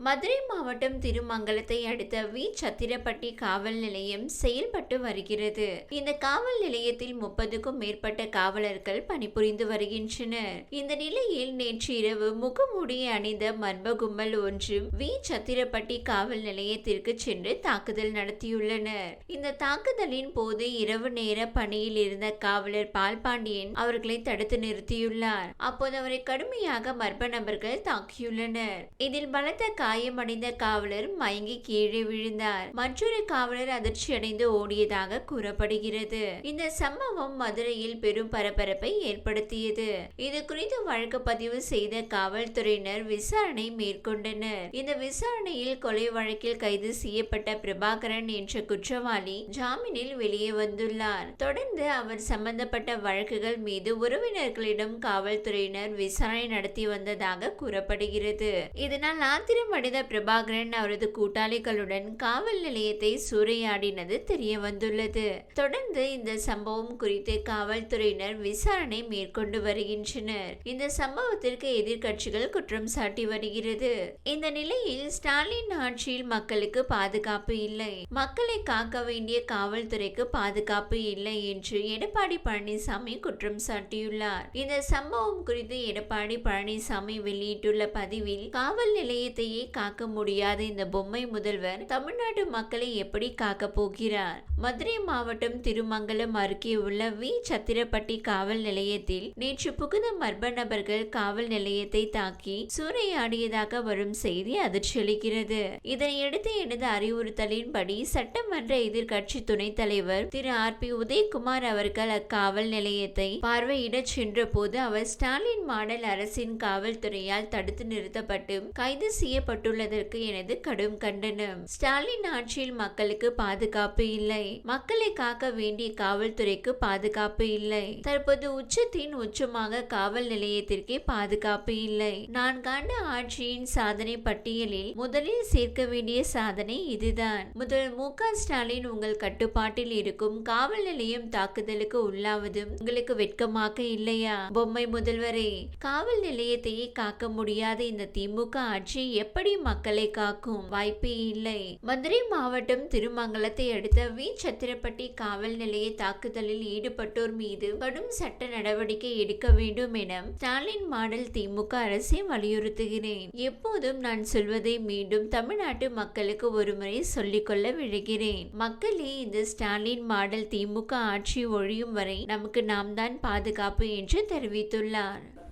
மதுரை மாவட்டம் திருமங்கலத்தை அடுத்த வி. சத்திரப்பட்டி காவல் நிலையம் செயல்பட்டு வருகிறது. இந்த காவல் நிலையத்தில் முப்பதுக்கும் மேற்பட்ட காவலர்கள் பணிபுரிந்து வருகின்றனர். இந்த நிலையில் நேற்று இரவு முகமூடியை அணிந்த மர்ம கும்பல் ஒன்று வி. சத்திரப்பட்டி காவல் நிலையத்திற்கு சென்று தாக்குதல் நடத்தியுள்ளனர். இந்த தாக்குதலின் போது இரவு நேர பணியில் இருந்த காவலர் பால்பாண்டியன் அவர்களை தடுத்து நிறுத்தியுள்ளார். அப்போது அவரை கடுமையாக மர்ம நபர்கள் தாக்கியுள்ளனர். இதில் பலத்த காயமடைந்த காவலர் மயங்கி கீழே விழுந்தார். மற்றொரு காவலர் அதிர்ச்சி அடைந்து ஓடியதாக கூறப்படுகிறது. இந்த சம்பவம் மதுரையில் பெரும் பரபரப்பை ஏற்படுத்தியது. இது குறித்து வழக்கு பதிவு செய்த காவல்துறையினர் விசாரணை மேற்கொண்டனர். இந்த விசாரணையில் கொலை வழக்கில் கைது செய்யப்பட்ட பிரபாகரன் என்ற குற்றவாளி ஜாமீனில் வெளியே வந்துள்ளார். தொடர்ந்து அவர் சம்பந்தப்பட்ட வழக்குகள் மீது உறவினர்களிடம் காவல்துறையினர் விசாரணை நடத்தி வந்ததாக கூறப்படுகிறது. இதனால் ஆத்திரம் மனித பிரபாகரன் அவரது கூட்டாளிகளுடன் காவல் நிலையத்தை சூறையாடினது தெரிய வந்துள்ளது தொடர்ந்து இந்த சம்பவம் குறித்து காவல்துறையினர் விசாரணை மேற்கொண்டு வருகின்றனர். இந்த சம்பவத்திற்கு எதிர்க்கட்சிகள் குற்றம் சாட்டி வருகிறது. இந்த நிலையில் ஸ்டாலின் ஆட்சியில் மக்களுக்கு பாதுகாப்பு இல்லை. மக்களை காக்க வேண்டிய காவல்துறைக்கு பாதுகாப்பு இல்லை என்று எடப்பாடி பழனிசாமி குற்றம் சாட்டியுள்ளார். இந்த சம்பவம் குறித்து எடப்பாடி பழனிசாமி வெளியிட்டுள்ள பதிவில் காவல் நிலையத்தையே காக்க முடியாத இந்த பொம்மை முதல்வர் தமிழ்நாட்டு மக்களை எப்படி காக்க போகிறார்? மதுரை மாவட்டம் திருமங்கலம் அருகே உள்ள வி. சத்திரப்பட்டி காவல் நிலையத்தில் நேற்று புகுந்த மர்ம நபர்கள் காவல் நிலையத்தை தாக்கி சூறையாடியதாக வரும் செய்தி அதிர்ச்சியளிக்கிறது. இதனையடுத்து எனது அறிவுறுத்தலின்படி சட்டமன்ற எதிர்கட்சி துணைத் தலைவர் திரு. ஆர். பி. உதயகுமார் அவர்கள் அக்காவல் நிலையத்தை பார்வையிடச் சென்ற போது அவர் ஸ்டாலின் மாடல் அரசின் காவல்துறையால் தடுத்து நிறுத்தப்பட்டு கைது செய்யப்பட்டு செய்யப்பட்டுள்ளதற்கு எனது கடும் கண்டனம். ஸ்டாலின் ஆட்சியில் மக்களுக்கு பாதுகாப்பு இல்லை. மக்களை காக்க வேண்டிய காவல்துறைக்கு பாதுகாப்பு இல்லை. தற்போது உச்சத்தின் உச்சமாக காவல் நிலையத்திற்கே பாதுகாப்பு இல்லை. நான் கண்ட ஆட்சியின் சாதனை பட்டியலில் முதலில் சேர்க்க வேண்டிய சாதனை இதுதான். முதல் மு. ஸ்டாலின் உங்கள் கட்டுப்பாட்டில் இருக்கும் காவல் நிலையம் தாக்குதலுக்கு உள்ளாவதும் உங்களுக்கு வெட்கமாக இல்லையா? பொம்மை முதல்வரே காவல் நிலையத்தையே காக்க முடியாத இந்த திமுக ஆட்சி எப்படி மக்களை காக்கும் வாய்ப்பே இல்லை. மதுரை மாவட்டம் திருமங்கலத்தை அடுத்த வி. சத்திரப்பட்டி காவல் நிலைய தாக்குதலில் ஈடுபட்டோர் மீது கடும் சட்ட நடவடிக்கை எடுக்க வேண்டும் என ஸ்டாலின் மாடல் திமுக அரசை வலியுறுத்துகிறேன். எப்போதும் நான் சொல்வதை மீண்டும் தமிழ்நாட்டு மக்களுக்கு ஒருமுறை சொல்லிக்கொள்ள விழுகிறேன். மக்களே இந்த ஸ்டாலின் மாடல் திமுக ஆட்சி ஒழியும் வரை நமக்கு நாம் தான் பாதுகாப்பு என்று தெரிவித்துள்ளார்.